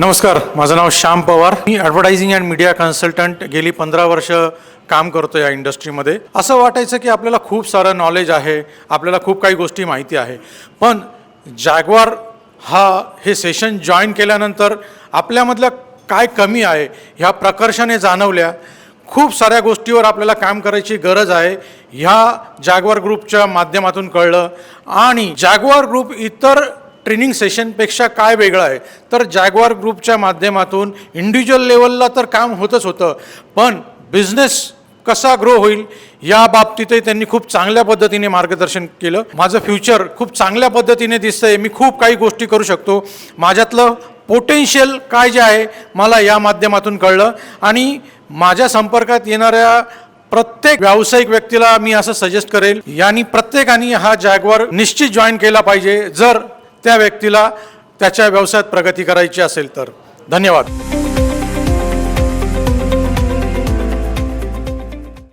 नमस्कार माझं नाव श्याम पवार. मी ॲडव्हर्टायझिंग अँड मीडिया कन्सल्टंट गेली पंधरा वर्ष काम करतो या इंडस्ट्रीमध्ये असं वाटायचं की आपल्याला खूप सारं नॉलेज आहे आपल्याला खूप काही गोष्टी माहिती आहे. पण जॅगवार हा हे सेशन जॉईन केल्यानंतर आपल्यामधल्या काय कमी आहे ह्या प्रकर्षाने जाणवल्या. खूप साऱ्या गोष्टीवर आपल्याला काम करायची गरज आहे. ह्या जॅगवार ग्रुपच्या माध्यमातून कळलं. आणि जॅगवार ग्रुप इतर ट्रेनिंग सेशनपेक्षा काय वेगळं आहे? तर जॅगवार ग्रुपच्या माध्यमातून इंडिव्हिज्युअल लेवलला तर काम होतच होतं. पण बिझनेस कसा ग्रो होईल या बाबतीतही त्यांनी खूप चांगल्या पद्धतीने मार्गदर्शन केलं. माझं फ्युचर खूप चांगल्या पद्धतीने दिसतंय. मी खूप काही गोष्टी करू शकतो. माझ्यातलं पोटेन्शियल काय जे आहे मला या माध्यमातून कळलं. आणि माझ्या संपर्कात येणाऱ्या प्रत्येक व्यावसायिक व्यक्तीला मी असं सजेस्ट करेल यांनी प्रत्येकाने हा जॅगवर निश्चित जॉईन केला पाहिजे. जर त्या व्यक्तीला त्याच्या व्यवसायात प्रगती करायची असेल तर. धन्यवाद.